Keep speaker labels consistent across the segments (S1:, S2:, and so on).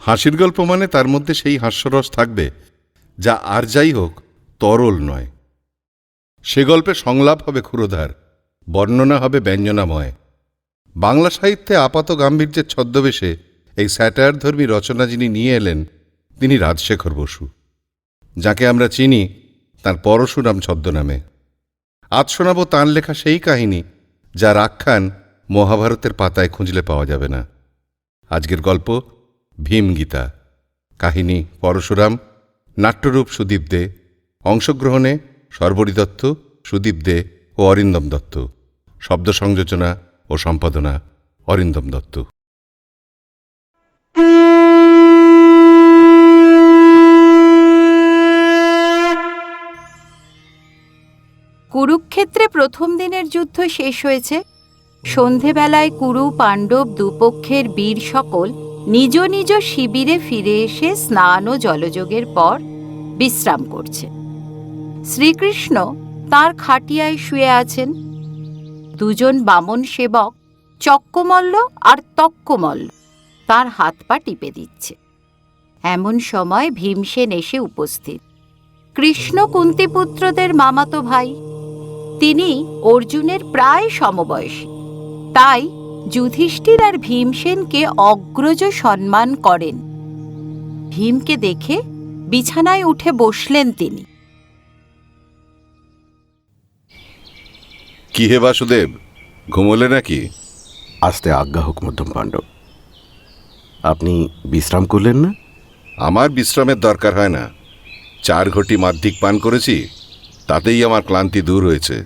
S1: হাসির গল্প মানে তার মধ্যে সেই হাস্যরস থাকবে, যা আর যাই হোক তরল নয়। সে গল্পে সংলাপ হবে ক্ষুরোধার, বর্ণনা হবে ব্যঞ্জনাময়। বাংলা সাহিত্যে আপাত গাম্ভীর্যের ছদ্মবেশে এই স্যাটায়ারধর্মী রচনা যিনি নিয়ে এলেন, তিনি রাজশেখর বসু, যাকে আমরা চিনি তার পরশুরাম ছদ্মনামে। আজ শোনাব তাঁর লেখা সেই কাহিনী যার আখ্যান মহাভারতের পাতায় খুঁজলে পাওয়া যাবে না। আজকের গল্প ভীমগীতা, কাহিনী পরশুরাম, নাট্যরূপ সুদীপ দে, অংশগ্রহণে সর্বরী দত্ত সুদীপ দে ও অরিন্দম দত্ত শব্দ সংযোজনা ও সম্পাদনা অরিন্দম দত্ত।
S2: কুরুক্ষেত্রে প্রথম দিনের যুদ্ধ শেষ হয়েছে। সন্ধেবেলায় কুরু, পাণ্ডব দুপক্ষের বীর সকল নিজ নিজ শিবিরে ফিরে এসে স্নান ও জলযোগের পর বিশ্রাম করছে। শ্রীকৃষ্ণ তার খাটিয়ায় শুয়ে আছেন। দুজন বামন সেবক চক্কমল্ল আর তক্কমল্ল তার হাত পা টিপে দিচ্ছে। এমন সময় ভীমসেন এসে উপস্থিত। কৃষ্ণ কুন্তিপুত্রদের মামাতো ভাই। তিনি অর্জুনের প্রায় সমবয়সী। তাই যুধিষ্ঠির আর ভীমসেনকে অগ্রজ সম্মান করেন। ভীমকে দেখে বিছানায় উঠে বসলেন তিনি।
S1: কি হে বাসুদেব? ঘুমোলে নাকি?
S3: আস্তে আজ্ঞা হোক মধ্যম পাণ্ডব। আপনি বিশ্রাম করলেন না?
S1: আমার বিশ্রামের দরকার হয় না। চার ঘটি মাধ্যিক পান করেছি তাতেই আমার ক্লান্তি দূর হয়েছে।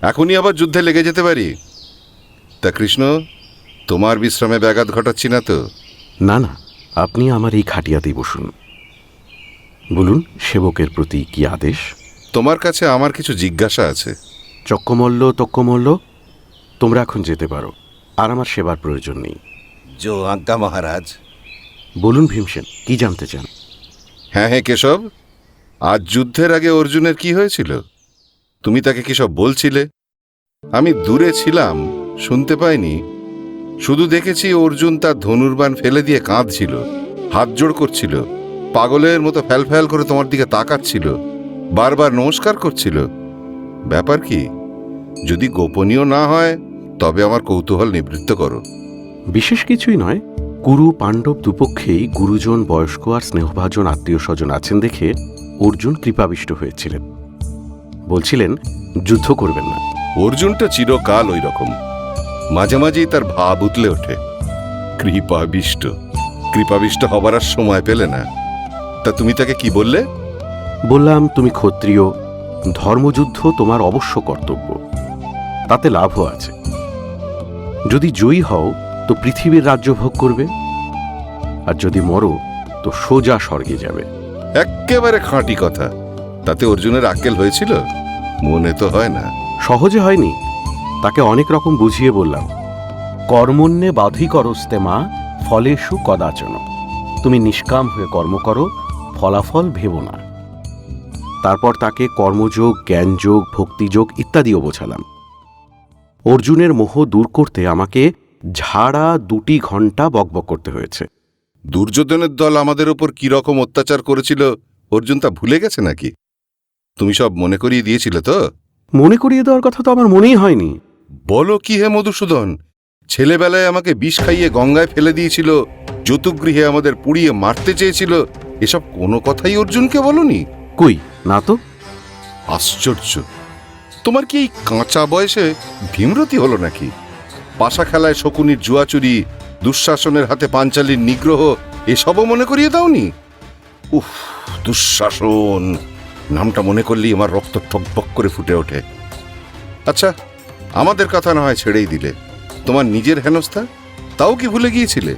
S1: এখনই আবার যুদ্ধে লেগে যেতে পারি? তা কৃষ্ণ তোমার বিশ্রামে ব্যাঘাত ঘটাচ্ছি না তো?
S3: না না আপনি আমার এই খাটিয়াতেই বসুন। বলুন সেবকের প্রতি কি আদেশ?
S1: তোমার কাছে আমার কিছু জিজ্ঞাসা আছে।
S3: চক্কমল্ল তক্কমল্ল তোমরা এখন যেতে পারো আর আমার সেবার প্রয়োজন নেই।
S1: জো আজ্ঞা মহারাজ।
S3: বলুন ভীমসেন কি জানতে চান?
S1: হ্যাঁ হ্যাঁ কেশব আজ যুদ্ধের আগে অর্জুনের কি হয়েছিল? তুমি তাকে কি সব বলছিলে? আমি দূরে ছিলাম, শুনতে পাইনি। শুধু দেখেছি অর্জুন তার ধনুর্বাণ ফেলে দিয়ে কাঁদছিল, হাত জোড় করছিল, পাগলের মতো ফ্যাল করে তোমার দিকে তাকাচ্ছিল, বারবার নমস্কার করছিল। ব্যাপার কি? যদি গোপনীয় না হয়, তবে আমার কৌতূহল নিবৃত্ত করো।
S3: বিশেষ কিছুই নয় কুরু পাণ্ডব দুপক্ষেই গুরুজন, বয়স্ক আর স্নেহভাজন আত্মীয় স্বজন আছেন দেখে অর্জুন কৃপাবিষ্ট হয়েছিলেন। বলছিলেন, যুদ্ধ করবেন না।
S1: অর্জুনটা চিরকাল ওই রকম মাঝে মাঝেই তার ভাব উতলে ওঠে। কৃপাবিষ্ট। কৃপাবিষ্ট হবার আর সময় পেলে না। তা তুমি তাকে কি বললে?
S3: বললাম তুমি ক্ষত্রিয়। ধর্মযুদ্ধ তোমার অবশ্য কর্তব্য। তাতে লাভও আছে। যদি জয়ী হও তো পৃথিবীর রাজ্য ভোগ করবে। আর যদি মরো তো সোজা স্বর্গে যাবে।
S1: এক্কেবারে খাঁটি কথা। তাতে অর্জুনের আক্কেল হয়েছিল? মনে তো হয় না।
S3: সহজে হয়নি? তাকে অনেক রকম বুঝিয়ে বললাম। কর্মণ্যে বাধি করস্তে মা, ফলেষু কদাচন। তুমি নিষ্কাম হয়ে কর্ম করো, ফলাফল ভেবো না। তারপর তাকে কর্মযোগ, জ্ঞানযোগ, ভক্তিযোগ ইত্যাদিও বোঝালাম। অর্জুনের মোহ দূর করতে আমাকে ঝাড়া দুটি ঘণ্টা বকবক করতে হয়েছে।
S1: দুর্যোধনের দল আমাদের ওপর রকম অত্যাচার করেছিল, অর্জুন তা ভুলে গেছে নাকি? তুমি সব মনে করিয়ে দিয়েছিলে তো?
S3: মনে করিয়ে দেওয়ার কথা তো আমার মনেই হয়নি।
S1: বলো কি হে মধুসূদন? ছেলেবেলায় আমাকে বিষ খাইয়ে গঙ্গায় ফেলে দিয়েছিল যতুগৃহে আমাদের পুড়িয়ে মারতে চেয়েছিল এসব কোনো কথাই অর্জুনকে বলনি?
S3: কই না তো।
S1: আশ্চর্য। তোমার কি এই কাঁচা বয়সে ভীমরতি হলো নাকি? পাশা খেলায় শকুনির জুয়াচুরি দুঃশাসনের হাতে পাঞ্চালির নিগ্রহ এসবও মনে করিয়ে দাওনি? উফ দুঃশাসন। নামটা মনে করলেই আমার রক্ত টকবক করে ফুটে ওঠে। আচ্ছা আমাদের কথা না হয় ছেড়েই দিলে। তোমার নিজের হেনস্থা? তাও কি ভুলে গিয়েছিলে?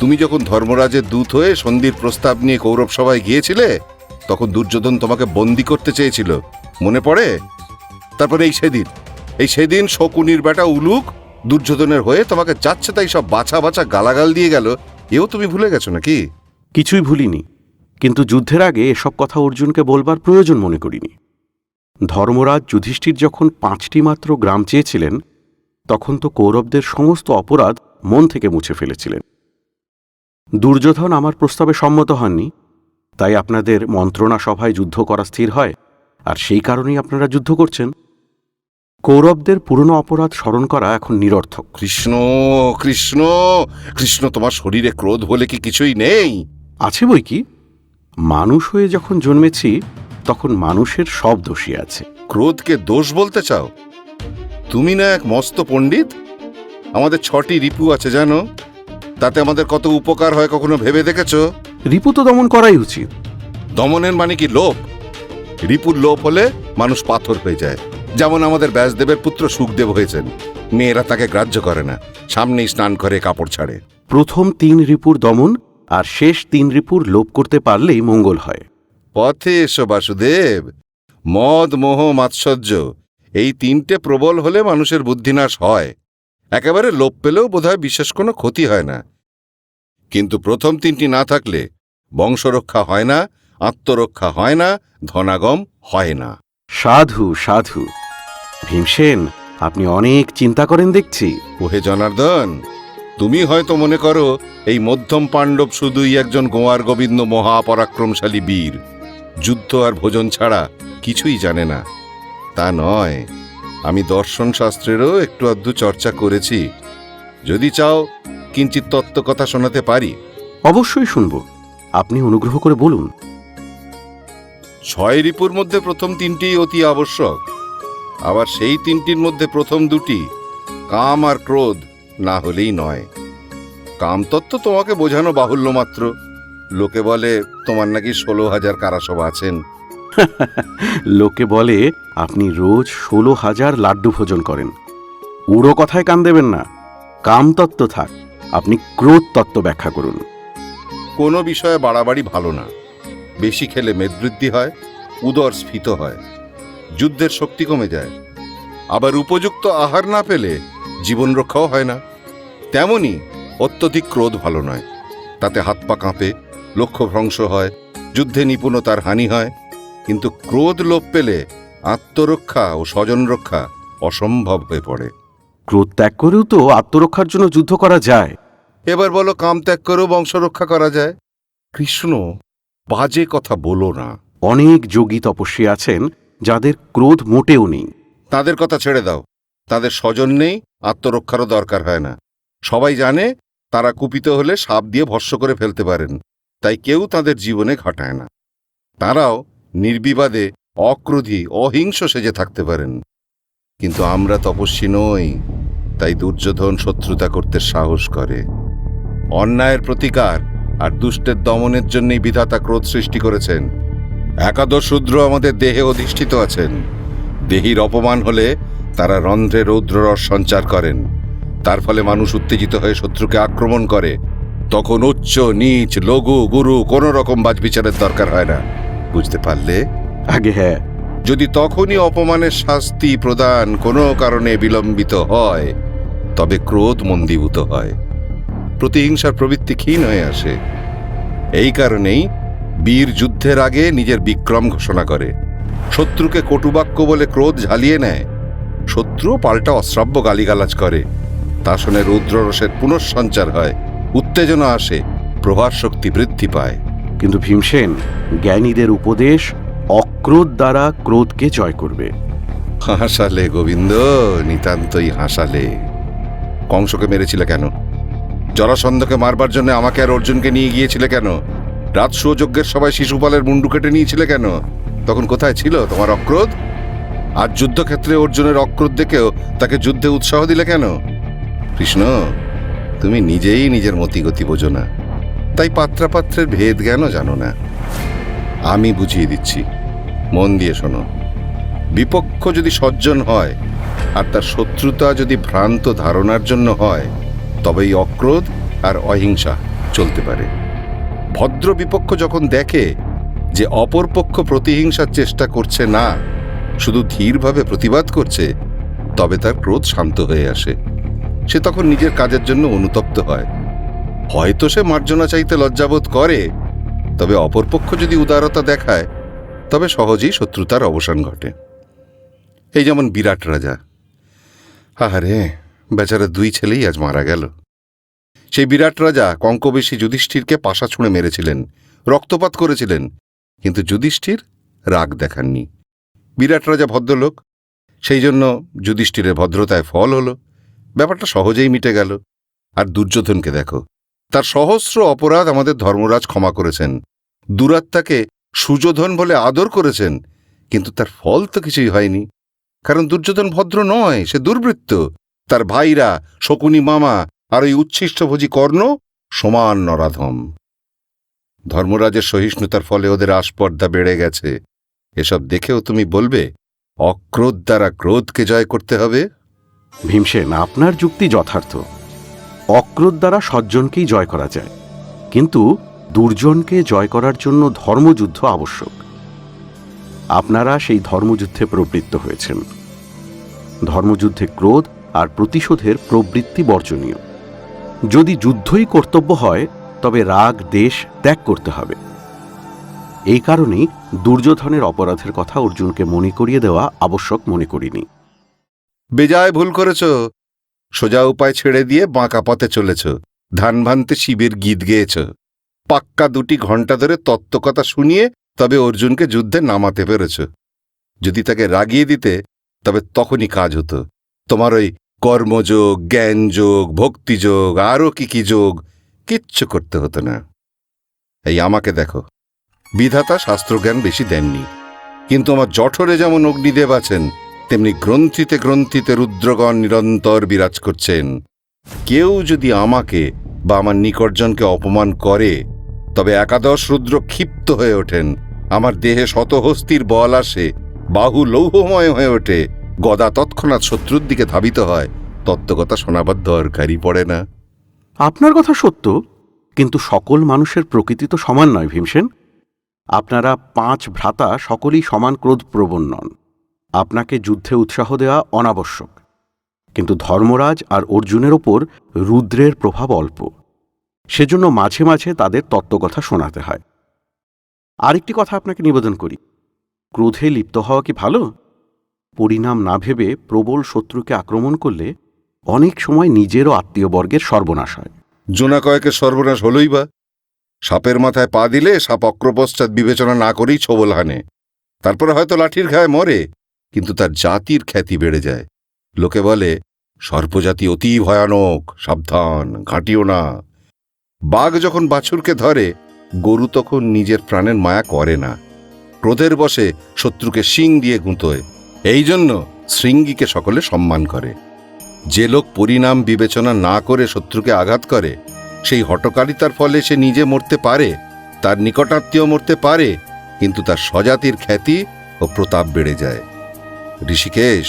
S1: তুমি যখন ধর্মরাজের দূত হয়ে সন্ধির প্রস্তাব নিয়ে কৌরব সভায় গিয়েছিলে, তখন দুর্যোধন তোমাকে বন্দি করতে চেয়েছিল। মনে পড়ে? তারপরে এই সেদিন এই সেদিন শকুনির বেটা উলুক দুর্যোধনের হয়ে তোমাকে যাচ্ছে তাই সব বাছা বাছা গালাগাল দিয়ে গেল। এও তুমি ভুলে গেছো নাকি?
S3: কিছুই ভুলিনি। কিন্তু যুদ্ধের আগে এসব কথা অর্জুনকে বলবার প্রয়োজন মনে করিনি। ধর্মরাজ যুধিষ্ঠির যখন পাঁচটি মাত্র গ্রাম চেয়েছিলেন তখন তো কৌরবদের সমস্ত অপরাধ মন থেকে মুছে ফেলেছিলেন। দুর্যোধন আমার প্রস্তাবে সম্মত হননি তাই আপনাদের মন্ত্রণা সভায় যুদ্ধ করা স্থির হয় আর সেই কারণেই আপনারা যুদ্ধ করছেন। কৌরবদের পুরনো অপরাধ স্মরণ করা এখন নিরর্থক।
S1: কৃষ্ণ কৃষ্ণ কৃষ্ণ তোমার শরীরে ক্রোধ বলে কি কিছুই নেই?
S3: আছে বই কি? মানুষ হয়ে যখন জন্মেছি তখন মানুষের সব দোষী আছে।
S1: ক্রোধকে দোষ বলতে চাও? তুমি না এক মস্ত পণ্ডিত? আমাদের ছটি রিপু আছে জানো? তাতে আমাদের কত উপকার হয় কখনো ভেবে দেখেছ?
S3: রিপু তো দমন করাই উচিত।
S1: দমনের মানে কি লোভ রিপুর লোভ হলে মানুষ পাথর হয়ে যায়। যেমন আমাদের ব্যাসদেবের পুত্র সুখদেব হয়েছেন। মেয়েরা তাকে গ্রাহ্য করে না। সামনেই স্নান করে কাপড় ছাড়ে।
S3: প্রথম তিন রিপুর দমন আর শেষ তিন রিপুর লোপ করতে পারলেই মঙ্গল হয়।
S1: পথে এসো বাসুদেব। মদ মোহ মাৎসর্য এই তিনটে প্রবল হলে মানুষের বুদ্ধিনাশ হয়। একেবারে লোপ পেলেও বোধহয় বিশেষ কোনো ক্ষতি হয় না। কিন্তু প্রথম তিনটি না থাকলে বংশরক্ষা হয় না আত্মরক্ষা হয় না ধনাগম হয় না।
S3: সাধু সাধু। ভীমসেন আপনি অনেক চিন্তা করেন দেখছি।
S1: ওহে জনার্দন তুমি হয়তো মনে করো এই মধ্যম পাণ্ডব শুধুই একজন গোয়ার গোবিন্দ মহাপরাক্রমশালী বীর। যুদ্ধ আর ভোজন ছাড়া কিছুই জানে না। তা নয় আমি দর্শন শাস্ত্রেরও একটু আধটু চর্চা করেছি। যদি চাও কিঞ্চিত তত্ত্ব কথা শোনাতে পারি।
S3: অবশ্যই শুনব। আপনি অনুগ্রহ করে বলুন।
S1: ছয় রিপুর মধ্যে প্রথম তিনটি অতি আবশ্যক। আবার সেই তিনটির মধ্যে প্রথম দুটি কাম আর ক্রোধ। না হলেই নয়। কামতত্ত্ব তোমাকে বোঝানো বাহুল্য মাত্র। লোকে বলে তোমার নাকি ষোলো হাজার কারাসভা আছেন?
S3: লোকে বলে আপনি রোজ ষোলো হাজার লাড্ডু ভোজন করেন। উড়ো কথায় কান দেবেন না। কামতত্ত্ব থাক আপনি ক্রোধ তত্ত্ব ব্যাখ্যা করুন।
S1: কোনো বিষয়ে বাড়াবাড়ি ভালো না। বেশি খেলে মেদবৃদ্ধি হয় উদর স্ফীত হয় যুদ্ধের শক্তি কমে যায়। আবার উপযুক্ত আহার না পেলে জীবন রক্ষাও হয় না। তেমনি অত্যধিক ক্রোধ ভালো নয়। তাতে হাত পা কাঁপে লক্ষ্য ভ্রংশ হয় যুদ্ধে নিপুণতার হানি হয়। কিন্তু ক্রোধ লোপ পেলে আত্মরক্ষা ও স্বজন রক্ষা অসম্ভব হয়ে পড়ে।
S3: ক্রোধ ত্যাগ করেও তো আত্মরক্ষার জন্য যুদ্ধ করা যায়।
S1: এবার বলো কাম ত্যাগ করেও বংশ রক্ষা করা যায়? কৃষ্ণ বাজে কথা বলো না।
S3: অনেক যোগী তপস্বী আছেন যাদের ক্রোধ মোটেও নেই।
S1: তাদের কথা ছেড়ে দাও। তাদের স্বজন নেই, আত্মরক্ষারও দরকার হয় না। সবাই জানে, তারা কুপিত হলে সাপ দিয়ে ভস্য করে ফেলতে পারেন, তাই কেউ তাদের জীবনে ঘটায় না। তারাও নির্বিবাদে, অক্রোধী, অহিংস সেজে থাকতে পারেন। কিন্তু আমরা তপস্বী নই, তাই দুর্যোধন শত্রুতা করতে সাহস করে। অন্যায়ের প্রতিকার আর দুষ্টের দমনের জন্যই বিধাতা ক্রোধ সৃষ্টি করেছেন। একাদশ শূদ্র আমাদের দেহে অধিষ্ঠিত আছেন। দেহির অপমান হলে তারা রন্ধ্রে রৌদ্ররস সঞ্চার করেন। তার ফলে মানুষ উত্তেজিত হয়ে শত্রুকে আক্রমণ করে। তখন উচ্চ নীচ লঘু গুরু কোনো রকম বাজবিচারের দরকার হয় না। বুঝতে পারলে?
S3: আগে হ্যাঁ।
S1: যদি তখনই অপমানের শাস্তি প্রদান কোনো কারণে বিলম্বিত হয় তবে ক্রোধ মন্দীভূত হয়। প্রতিহিংসার প্রবৃত্তি ক্ষীণ হয়ে আসে। এই কারণেই বীর যুদ্ধের আগে নিজের বিক্রম ঘোষণা করে। শত্রুকে কটুবাক্য বলে ক্রোধ ঝালিয়ে নেয়। শত্রু পাল্টা অশ্রাব্য গালিগালাজ করে। তা শুনে রৌদ্ররসের পুনঃসঞ্চার হয় উত্তেজনা আসে প্রভার শক্তি বৃদ্ধি পায়।
S3: কিন্তু ভীমসেন জ্ঞানীদের উপদেশ অক্রোধ দ্বারা ক্রোধকে জয় করবে।
S1: হাসালে গোবিন্দ নিতান্তই হাসালে। কংসকে মেরেছিলে কেন? জরাসন্ধকে মারবার জন্য আমাকে আর অর্জুনকে নিয়ে গিয়েছিলে কেন? যজ্ঞের সবাই শিশুপালের মুন্ডু কেটে নিয়েছিলে কেন? তখন কোথায় ছিল তোমার অক্রোধ? আর যুদ্ধক্ষেত্রে অর্জুনের অক্রোধ দেখেও তাকে যুদ্ধে উৎসাহ দিলে কেন? কৃষ্ণ, তুমি নিজেই নিজের মতিগতি বোঝো না। তাই পাত্রাপাত্রের ভেদ জ্ঞানও জানো না? আমি বুঝিয়ে দিচ্ছি। মন দিয়ে শোনো। বিপক্ষ যদি সজ্জন হয়, আর তার শত্রুতা যদি ভ্রান্ত ধারণার জন্য হয়, তবেই অক্রোধ আর অহিংসা চলতে পারে। ভদ্র বিপক্ষ যখন দেখে যে অপরপক্ষ প্রতিহিংসার চেষ্টা করছে না শুধু ধীরভাবে প্রতিবাদ করছে, তবে তার ক্রোধ শান্ত হয়ে আসে। সে তখন নিজের কাজের জন্য অনুতপ্ত হয়। হয়তো সে মার্জনা চাইতে লজ্জাবোধ করে, তবে অপরপক্ষ যদি উদারতা দেখায়, তবে সহজেই শত্রুতার অবসান ঘটে। এই যেমন বিরাট রাজা। আহারে, বেচারা দুই ছেলেই আজ মারা গেল। সেই বিরাট রাজা কঙ্কবেশী যুধিষ্ঠিরকে পাশা ছুঁড়ে মেরেছিলেন, রক্তপাত করেছিলেন, কিন্তু যুধিষ্ঠির রাগ দেখাননি। বিরাট রাজা ভদ্রলোক। সেই জন্য যুধিষ্ঠিরের ভদ্রতায় ফল হল। ব্যাপারটা সহজেই মিটে গেল। আর দুর্যোধনকে দেখো, তার সহস্র অপরাধ আমাদের ধর্মরাজ ক্ষমা করেছেন। দুরাত্মাকে সুযোধন বলে আদর করেছেন, কিন্তু তার ফল তো কিছুই হয়নি। কারণ দুর্যোধন ভদ্র নয়, সে দুর্বৃত্ত। তার ভাইরা, শকুনি মামা আর ওই উচ্ছিষ্টভোজী কর্ণ সমান নরাধম। ধর্মরাজের সহিষ্ণুতার ফলে ওদের আস্পর্ধা বেড়ে গেছে। এসব দেখেও তুমি বলবে, অক্রোধ দ্বারা ক্রোধকে জয় করতে হবে
S3: ভীমসেন, আপনার যুক্তি যথার্থ। অক্রোধ দ্বারা সজ্জনকেই জয় করা যায়। কিন্তু দুর্জনকে জয় করার জন্য ধর্মযুদ্ধ আবশ্যক। আপনারা সেই ধর্মযুদ্ধে প্রবৃত্ত হয়েছেন। ধর্মযুদ্ধে ক্রোধ আর প্রতিশোধের প্রবৃত্তি বর্জনীয়। যদি যুদ্ধই কর্তব্য হয়, তবে রাগ, দেশ ত্যাগ করতে হবে। এই কারণেই দুর্যোধনের অপরাধের কথা অর্জুনকে মনে করিয়ে দেওয়া আবশ্যক মনে করিনি।
S1: বেজায়, ভুল করেছ। সোজা উপায় ছেড়ে দিয়ে বাঁকা পথে চলেছ। ধান ভানতে শিবের গীত গেয়েছ। পাক্কা দুটি ঘণ্টা ধরে তত্ত্বকথা শুনিয়ে তবে অর্জুনকে যুদ্ধে নামাতে পেরেছ। যদি তাকে রাগিয়ে দিতে, তবে তখনই কাজ হতো। তোমার ওই কর্মযোগ, জ্ঞানযোগ, ভক্তিযোগ, আরও কি কি যোগ, কিচ্ছু করতে হতো না। এই আমাকে দেখো। বিধাতা শাস্ত্রজ্ঞান বেশি দেননি। কিন্তু আমার জঠরে যেমন অগ্নিদেব আছেন, তেমনি গ্রন্থিতে গ্রন্থিতে রুদ্রগণ নিরন্তর বিরাজ করছেন। কেউ যদি আমাকে বা আমার নিকটজনকে অপমান করে, তবে একাদশ রুদ্র ক্ষিপ্ত হয়ে ওঠেন। আমার দেহে শতহস্তির বল আসে, বাহু লৌহময় হয়ে ওঠে। গদা তৎক্ষণাৎ শত্রুর দিকে ধাবিত হয়। তত্ত্বকথা শোনাবার দরকারই পড়ে না।
S3: আপনার কথা সত্য, কিন্তু সকল মানুষের প্রকৃতি তো সমান নয়, ভীমসেন। আপনারা পাঁচ ভ্রাতা সকলেই সমান ক্রোধ প্রবণ নন। আপনাকে যুদ্ধে উৎসাহ দেওয়া অনাবশ্যক। কিন্তু ধর্মরাজ আর অর্জুনের ওপর রুদ্রের প্রভাব অল্প। সেজন্য মাঝে মাঝে তাদের তত্ত্বকথা শোনাতে হয়। আরেকটি কথা আপনাকে নিবেদন করি। ক্রোধে লিপ্ত হওয়া কি ভালো? পরিণাম না ভেবে প্রবল শত্রুকে আক্রমণ করলে অনেক সময় নিজেরও আত্মীয়বর্গের সর্বনাশ হয়।
S1: জোনা কয়েকের সর্বনাশ হলই বা? সাপের মাথায় পা দিলে সাপ অক্রপশ্চাৎ বিবেচনা না করেই ছবল হানে। তারপরে হয়তো লাঠির ঘায়ে মরে, কিন্তু তার জাতির খ্যাতি বেড়ে যায়। লোকে বলে, সর্পজাতি অতি ভয়ানক, সাবধান, ঘাঁটিও না। বাঘ যখন বাছুরকে ধরে, গরু তখন নিজের প্রাণের মায়া করে না। ক্রোধের বসে শত্রুকে শিং দিয়ে গুঁতোয়। এই জন্য শৃঙ্গীকে সকলে সম্মান করে। যে লোক পরিণাম বিবেচনা না করে শত্রুকে আঘাত করে সেই হটকারিতার ফলে সে নিজে মরতে পারে, তার নিকটাত্মীয় মরতে পারে, কিন্তু তার স্বজাতির খ্যাতি ও প্রতাপ বেড়ে যায়। ঋষিকেশ,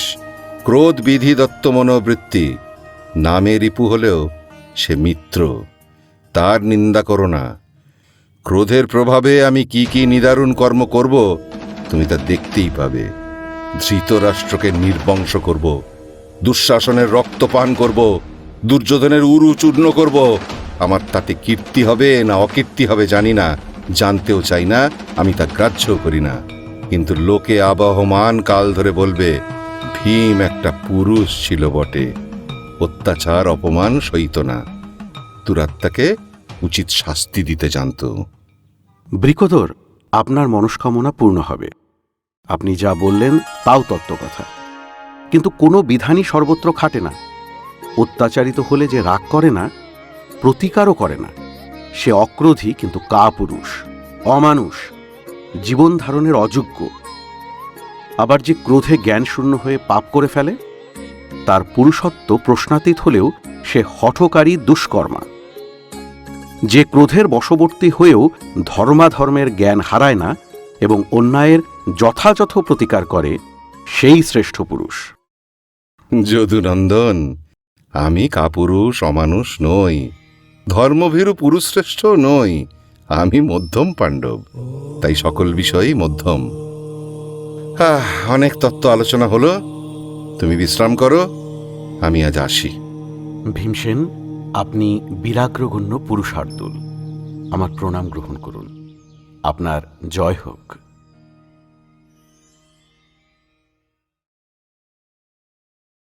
S1: ক্রোধ বিধি দত্ত মনোবৃত্তি, নামে রিপু হলেও সে মিত্র, তার নিন্দা করো না। ক্রোধের প্রভাবে আমি কি কি নিদারুণ কর্ম করব, তুমি তা দেখতেই পাবে। ধৃতরাষ্ট্রকে নির্বংশ করব, দুঃশাসনের রক্তপান করব, দুর্যোধনের উরু চূর্ণ করব আমার তাতে কীর্তি হবে না অকীর্তি হবে জানি না। জানতেও চাই না, আমি তা গ্রাহ্যও করি না। কিন্তু লোকে আবহমান কাল ধরে বলবে, ভীম একটা পুরুষ ছিল বটে। অত্যাচার, অপমান সইত না। দুরাত্মাকে উচিত শাস্তি দিতে জানত।
S3: বৃকদর আপনার মনস্কামনা পূর্ণ হবে। আপনি যা বললেন তাও তত্ত্ব কথা কিন্তু কোনো বিধানই সর্বত্র খাটে না। অত্যাচারিত হলে যে রাগ করে না প্রতিকারও করে না। সে অক্রোধী কিন্তু কাপুরুষ, অমানুষ, জীবন ধারণের অযোগ্য। আবার যে ক্রোধে জ্ঞানশূন্য হয়ে পাপ করে ফেলে, তার পুরুষত্ব প্রশ্নাতীত হলেও সে হঠকারী দুষ্কর্মা। যে ক্রোধের বশবর্তী হয়েও ধর্মাধর্মের জ্ঞান হারায় না এবং অন্যায়ের যথাযথ প্রতিকার করে, সেই শ্রেষ্ঠ পুরুষ।
S1: যদুনন্দন, আমি কাপুরুষ, অমানুষ নই। ধর্মভীরু পুরুষশ্রেষ্ঠ নই আমি মধ্যম পাণ্ডব তাই সকল বিষয়েই মধ্যম। আহ, অনেক তত্ত্ব আলোচনা হলো তুমি বিশ্রাম করো আমি আজ আসি।
S3: ভীমসেন আপনি বিরাগ্রগণ্য পুরুষার্দুল আমার প্রণাম গ্রহণ করুন। আপনার জয় হোক।